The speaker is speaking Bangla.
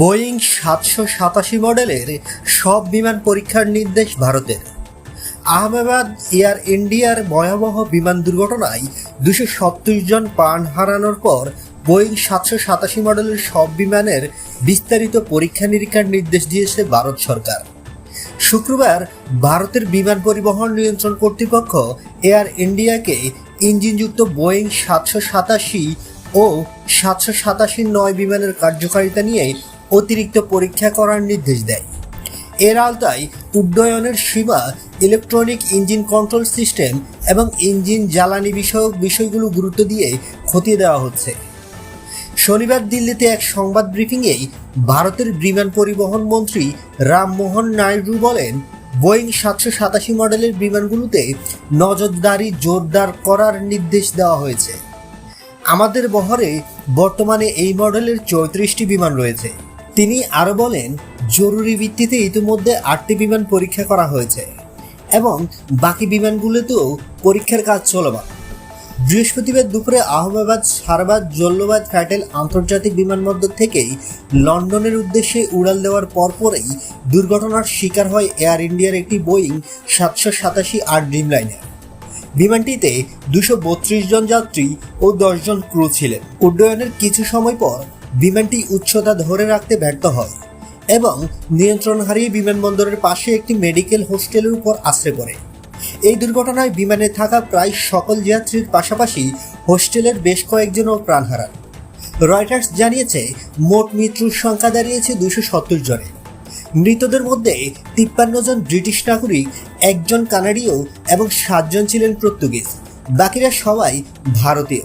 বোয়িং সাতশো সাতাশি মডেলের সব বিমান পরীক্ষার নির্দেশ ভারতের। আহমেদাবাদ এয়ার ইন্ডিয়ার ভয়াবহ বিমান দুর্ঘটনায় দুশো সত্তর জন প্রাণ হারানোর পর বোয়িং সাতশো সাতাশি মডেলের সব বিমানের বিস্তারিত পরীক্ষা নিরীক্ষার নির্দেশ দিয়েছে ভারত সরকার। শুক্রবার ভারতের বিমান পরিবহন নিয়ন্ত্রণ কর্তৃপক্ষ এয়ার ইন্ডিয়াকে ইঞ্জিনযুক্ত বোয়িং সাতশো সাতাশি ও সাতশো সাতাশি নয় বিমানের কার্যকারিতা নিয়ে অতিরিক্ত পরীক্ষা করার নির্দেশ দেয়। এর আওতায় উড্ডয়নের সীমা ইলেকট্রনিক ইঞ্জিন কন্ট্রোল সিস্টেম এবং ইঞ্জিন জ্বালানি বিষয়ক বিষয়গুলো গুরুত্ব দিয়ে খতিয়ে দেওয়া হচ্ছে। শনিবার দিল্লিতে এক সংবাদ ব্রিফিংয়েই ভারতের বিমান পরিবহন মন্ত্রী রামমোহন নাইডু বলেন বোয়িং সাতশো সাতাশি মডেলের বিমানগুলোতে নজরদারি জোরদার করার নির্দেশ দেওয়া হয়েছে। আমাদের বহরে বর্তমানে এই মডেলের চৌত্রিশটি বিমান রয়েছে। তিনি আরও বলেন, জরুরি ভিত্তিতে ইতিমধ্যে আটটি বিমান পরীক্ষা করা হয়েছে এবং বাকি বিমানগুলোতেও পরীক্ষার কাজ চলমান। বৃহস্পতিবার দুপুরে আহমেদাবাদ, সারবাদ, জল্লবাদ, ফ্যাটেল আন্তর্জাতিক বিমানবন্দর থেকেই লন্ডনের উদ্দেশ্যে উড়াল দেওয়ার পরপরই দুর্ঘটনার শিকার হয় এয়ার ইন্ডিয়ার একটি বোয়িং সাতশো সাতাশি আট ড্রিম লাইনার বিমানটিতে দুশো জন যাত্রী ও দশজন ক্রু ছিলেন। উড্ডয়নের কিছু সময় পর বিমানটি উচ্চতা ধরে রাখতে ব্যর্থ হয় এবং নিয়ন্ত্রণ হারিয়ে বিমানবন্দরের পাশে একটি মেডিকেল হোস্টেলের উপর আশ্রে পড়ে। এই দুর্ঘটনায় বিমানে থাকা প্রায় সকল যাত্রীর পাশাপাশি হোস্টেলের বেশ কয়েকজনও প্রাণ হারান। রয়টার্স জানিয়েছে, মোট মৃত্যুর সংখ্যা দাঁড়িয়েছে দুশো সত্তর জনে। মৃতদের মধ্যে তিপ্পান্ন জন ব্রিটিশ নাগরিক, একজন কানাডীয় এবং সাতজন ছিলেন পর্তুগিজ। বাকিরা সবাই ভারতীয়।